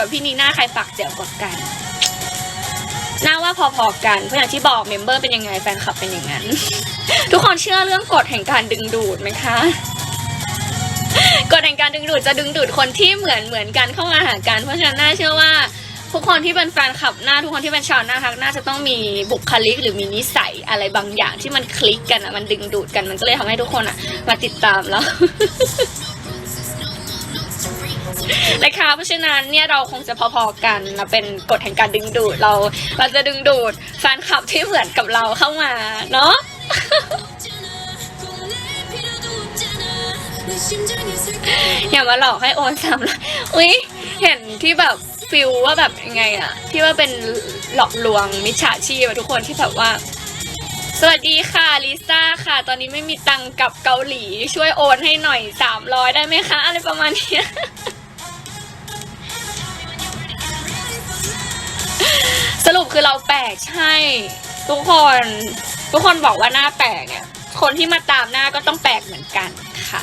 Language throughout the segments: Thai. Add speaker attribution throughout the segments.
Speaker 1: กับพี่นีน่าใครปากแจ๋วกว่ากันน่าว่าพอๆกันเพราะอย่างที่บอกเมมเบอร์เป็นยังไงแฟนคลับเป็นอย่างนั้น ทุกคนเชื่อเรื่องกฎแห่งการดึงดูดไหมคะกฎแห่งการดึงดูดจะดึงดูดคนที่เหมือนเหมือนกันเข้ามาหากันเพราะฉะนั้นน่าเชื่อว่าทุกคนที่เป็นแฟนคลับหน้าทุกคนที่เป็นชาวหน้าทักน่าจะต้องมีบุคลิกหรือมีนิสัยอะไรบางอย่างที่มันคลิกกันอะมันดึงดูดกันมันก็เลยทำให้ทุกคนอะมาติดตามแล้ว นะคะ เพราะฉะนั้นเนี่ยเราคงจะพอๆกันเราเป็นกฎแห่งการดึงดูดเรา เราจะดึงดูดแฟนคลับที่เหมือนกับเราเข้ามาเนาะ อย่ามาหลอกให้โอนซ้ำละอุ้ยเห็นที่แบบฟิลว่าแบบยังไงอะที่ว่าเป็นหลอกลวงมิจฉาชีพอะทุกคนที่แบบว่า สวัสดีค่ะลิซ่าค่ะ ตอนนี้ไม่มีตังค์กลับเกาหลี ช่วยโอนให้หน่อยสามร้อยได้ไหมคะ อะไรประมาณเนี้ย รุปคือเราแปลกใช่ ทุกคน ทุกคนบอกว่าหน้าแปลกเนี่ย คนที่มาตามหน้าก็ต้องแปลกเหมือนกันค่ะ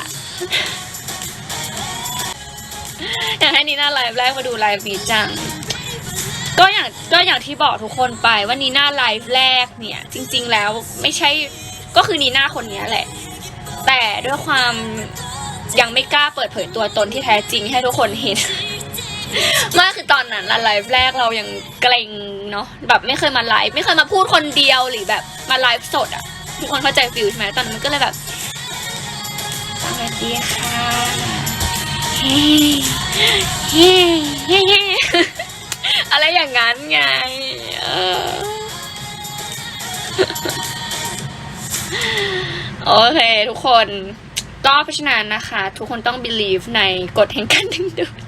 Speaker 1: อยากให้นีน่าไลฟ์แรกมาดูไลฟ์นี้จัง ก็อย่างก็อย่างที่บอกทุกคนไปว่านีน่าไลฟ์แรกเนี่ย จริง ๆ แล้วไม่ใช่ก็คือนีน่าคนนี้แหละ แต่ด้วยความยังไม่กล้าเปิดเผยตัวตนที่แท้จริงให้ทุกคนเห็น ไมาคือตอนนั้นอะไลฟ์แรกเรายังเกรงเนาะแบบไม่เคยมาไลฟ์ไม่เคยมาพูดคนเดียวหรือแบบมาไลฟ์สดอะทุกคนเข้าใจฟิลใช่ไหมตอนนั้นมันก็เลยแบบสวัสดีค่ะเฮ้เฮ้เฮ้อะไรอย่างนั้นไงโอเคทุกคนก็เพราะฉะนั้นนะคะ ทุกคนต้อง believe ในกฎแห่งการดึงดูด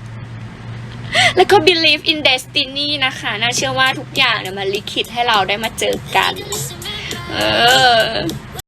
Speaker 1: แล้วก็ believe in destiny นะคะน่าเชื่อว่าทุกอย่างเนี่ยมันลิขิตให้เราได้มาเจอกัน เออ